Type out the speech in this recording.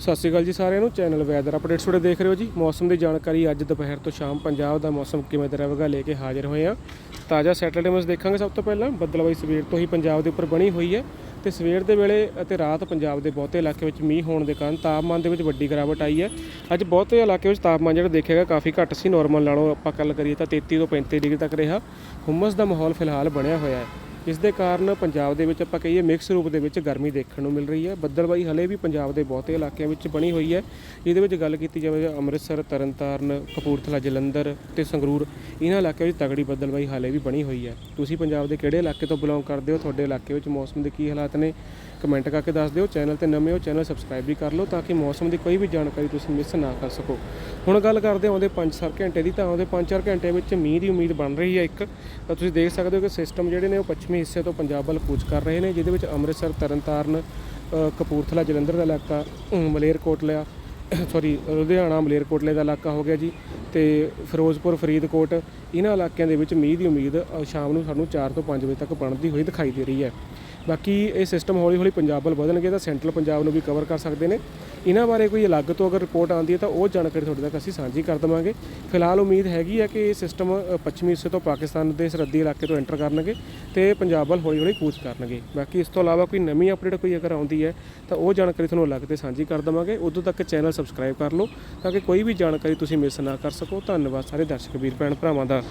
ਸਤਿ ਸ਼੍ਰੀ ਅਕਾਲ ਜੀ ਸਾਰਿਆਂ ਨੂੰ। ਚੈਨਲ ਵੈਦਰ ਅਪਡੇਟਸ ਤੁਹਾਡੇ ਦੇਖ ਰਹੇ ਹੋ ਜੀ। ਮੌਸਮ ਦੀ ਜਾਣਕਾਰੀ ਅੱਜ ਦੁਪਹਿਰ ਤੋਂ ਸ਼ਾਮ ਪੰਜਾਬ ਦਾ ਮੌਸਮ ਕਿਵੇਂ ਦਾ ਰਹੇਗਾ ਲੈ ਕੇ ਹਾਜ਼ਰ ਹੋਏ ਆ ਤਾਜ਼ਾ ਸੈਟਰਡੇ ਮੈਚ ਦੇਖਾਂਗੇ ਸਭ ਤੋਂ ਪਹਿਲਾਂ। ਬੱਦਲਵਾਈ ਸਵੇਰ ਤੋਂ ਹੀ ਪੰਜਾਬ ਦੇ ਉੱਪਰ ਬਣੀ ਹੋਈ ਹੈ ਤੇ ਸਵੇਰ ਦੇ ਵੇਲੇ ਅਤੇ ਰਾਤ ਪੰਜਾਬ ਦੇ ਬਹੁਤੇ ਇਲਾਕੇ ਵਿੱਚ ਮੀਂਹ ਹੋਣ ਦੇ ਕਾਰਨ ਤਾਪਮਾਨ ਦੇ ਵਿੱਚ ਵੱਡੀ ਗਿਰਾਵਟ ਆਈ ਹੈ। ਅੱਜ ਬਹੁਤੇ ਇਲਾਕੇ ਵਿੱਚ ਤਾਪਮਾਨ ਜਿਹੜਾ ਦੇਖਿਆ ਗਿਆ ਕਾਫੀ ਘੱਟ ਸੀ। ਨਾਰਮਲ ਨਾਲੋਂ ਆਪਾਂ ਗੱਲ ਕਰੀਏ ਤਾਂ 33 ਤੋਂ 35 ਡਿਗਰੀ ਤੱਕ ਰਿਹਾ। ਹੁਮਸ ਦਾ ਮਾਹੌਲ ਫਿਲਹਾਲ ਬਣਿਆ ਹੋਇਆ ਹੈ। ਇਸ ਦੇ ਕਾਰਨ ਪੰਜਾਬ ਦੇ ਵਿੱਚ ਆਪਾਂ ਕਹੀਏ ਮਿਕਸ ਰੂਪ ਦੇ ਵਿੱਚ ਗਰਮੀ ਦੇਖਣ ਨੂੰ ਮਿਲ ਰਹੀ ਹੈ। ਬੱਦਲਬਾਈ ਹਲੇ ਵੀ ਪੰਜਾਬ ਦੇ ਬਹੁਤੇ ਇਲਾਕਿਆਂ ਵਿੱਚ ਬਣੀ ਹੋਈ ਹੈ। ਜਿਹਦੇ ਵਿੱਚ ਗੱਲ ਕੀਤੀ ਜਾਵੇ ਅੰਮ੍ਰਿਤਸਰ, ਤਰਨਤਾਰਨ, ਕਪੂਰਥਲਾ, ਜਲੰਧਰ ਤੇ ਸੰਗਰੂਰ, ਇਹਨਾਂ ਇਲਾਕਿਆਂ ਵਿੱਚ ਤਗੜੀ ਬੱਦਲਬਾਈ ਹਾਲੇ ਵੀ ਬਣੀ ਹੋਈ ਹੈ। ਤੁਸੀਂ ਪੰਜਾਬ ਦੇ ਕਿਹੜੇ ਇਲਾਕੇ ਤੋਂ ਬਿਲੋਂਗ ਕਰਦੇ ਹੋ? ਤੁਹਾਡੇ ਇਲਾਕੇ ਵਿੱਚ ਮੌਸਮ ਦੇ ਕੀ ਹਾਲਾਤ ਨੇ? ਕਮੈਂਟ ਕਰਕੇ ਦੱਸ ਦਿਓ। ਚੈਨਲ ਤੇ ਨਵੇਂ ਹੋ, ਚੈਨਲ ਸਬਸਕ੍ਰਾਈਬ ਵੀ ਕਰ ਲਓ ਤਾਂ ਕਿ ਮੌਸਮ ਦੀ ਕੋਈ ਵੀ ਜਾਣਕਾਰੀ ਤੁਸੀਂ ਮਿਸ ਨਾ ਕਰ ਸਕੋ। ਹੁਣ ਗੱਲ ਕਰਦੇ ਆਉਂਦੇ 5-7 ਘੰਟੇ ਦੀ ਤਾਂ ਆਉਂਦੇ 5-4 ਘੰਟੇ ਵਿੱਚ ਮੀਂਹ ਦੀ ਉਮੀਦ ਬਣ ਰਹੀ ਹੈ ਇੱਕ। ਤਾਂ ਤੁਸੀਂ ਦੇਖ ਸਕਦੇ ਹੋ ਕਿ ਸਿਸਟਮ ਜਿਹੜੇ ਨੇ ਉਹ ਪੱਛਮੀ ਹਿੱਸੇ ਤੋਂ ਪੰਜਾਬ ਵੱਲ ਕੂਚ ਕਰ ਰਹੇ ਨੇ, ਜਿਹਦੇ ਵਿੱਚ ਅੰਮ੍ਰਿਤਸਰ, ਤਰਨਤਾਰਨ ਕਪੂਰਥਲਾ, ਜਲੰਧਰ ਦਾ ਇਲਾਕਾ ਮਲੇਰਕੋਟਲਾ ਸੌਰੀ ਲੁਧਿਆਣਾ, ਮਲੇਰਕੋਟਲੇ ਦਾ ਇਲਾਕਾ ਹੋ ਗਿਆ ਜੀ। ਤੇ ਫਿਰੋਜ਼ਪੁਰ, ਫਰੀਦਕੋਟ ਇਹਨਾਂ ਇਲਾਕਿਆਂ ਦੇ ਵਿੱਚ ਮੀਂਹ ਦੀ ਉਮੀਦ ਸ਼ਾਮ ਨੂੰ ਸਾਨੂੰ 4 ਤੋਂ 5 ਵਜੇ ਤੱਕ ਬਣਦੀ ਹੋਈ ਦਿਖਾਈ ਦੇ ਰਹੀ ਹੈ। ਬਾਕੀ ਇਹ ਸਿਸਟਮ ਹੌਲੀ ਹੌਲੀ ਪੰਜਾਬ ਵੱਲ ਵਧਣਗੇ ਤਾਂ ਸੈਂਟਰਲ ਪੰਜਾਬ ਨੂੰ ਵੀ ਕਵਰ ਕਰ ਸਕਦੇ ਨੇ। ਇਹਨਾਂ ਬਾਰੇ ਕੋਈ ਅਲੱਗ ਤੋਂ ਅਗਰ ਰਿਪੋਰਟ ਆਉਂਦੀ ਹੈ ਤਾਂ ਉਹ ਜਾਣਕਾਰੀ ਤੁਹਾਡੇ ਤੱਕ ਅਸੀਂ ਸਾਂਝੀ ਕਰ ਦਵਾਂਗੇ। ਫਿਲਹਾਲ ਉਮੀਦ ਹੈਗੀ ਹੈ ਕਿ ਇਹ ਸਿਸਟਮ ਪੱਛਮੀ ਹਿੱਸੇ ਤੋਂ ਪਾਕਿਸਤਾਨ ਦੇ ਸਰਹੱਦੀ ਇਲਾਕੇ ਤੋਂ ਐਂਟਰ ਕਰਨਗੇ ਤੇ ਪੰਜਾਬ ਵੱਲ ਹੌਲੀ ਹੌਲੀ ਕੂਚ ਕਰਨਗੇ। ਬਾਕੀ ਇਸ ਤੋਂ ਇਲਾਵਾ ਕੋਈ ਨਵੀਂ ਅਪਡੇਟ ਕੋਈ ਅਗਰ ਆਉਂਦੀ ਹੈ ਤਾਂ ਉਹ ਜਾਣਕਾਰੀ ਤੁਹਾਨੂੰ ਅਲੱਗ ਤੇ ਸਾਂਝੀ ਕਰ ਦਵਾਂਗੇ। ਉਦੋਂ ਤੱਕ ਚੈਨਲ ਸਬਸਕ੍ਰਾਈਬ ਕਰ ਲਓ ਤਾਂ ਕਿ ਕੋਈ ਵੀ ਜਾਣਕਾਰੀ ਤੁਸੀਂ ਮਿਸ ਨਾ ਕਰ ਸਕੋ। ਸਕੋ ਧੰਨਵਾਦ ਸਾਰੇ ਦਰਸ਼ਕ ਵੀਰ ਭੈਣ ਭਰਾਵਾਂ ਦਾ।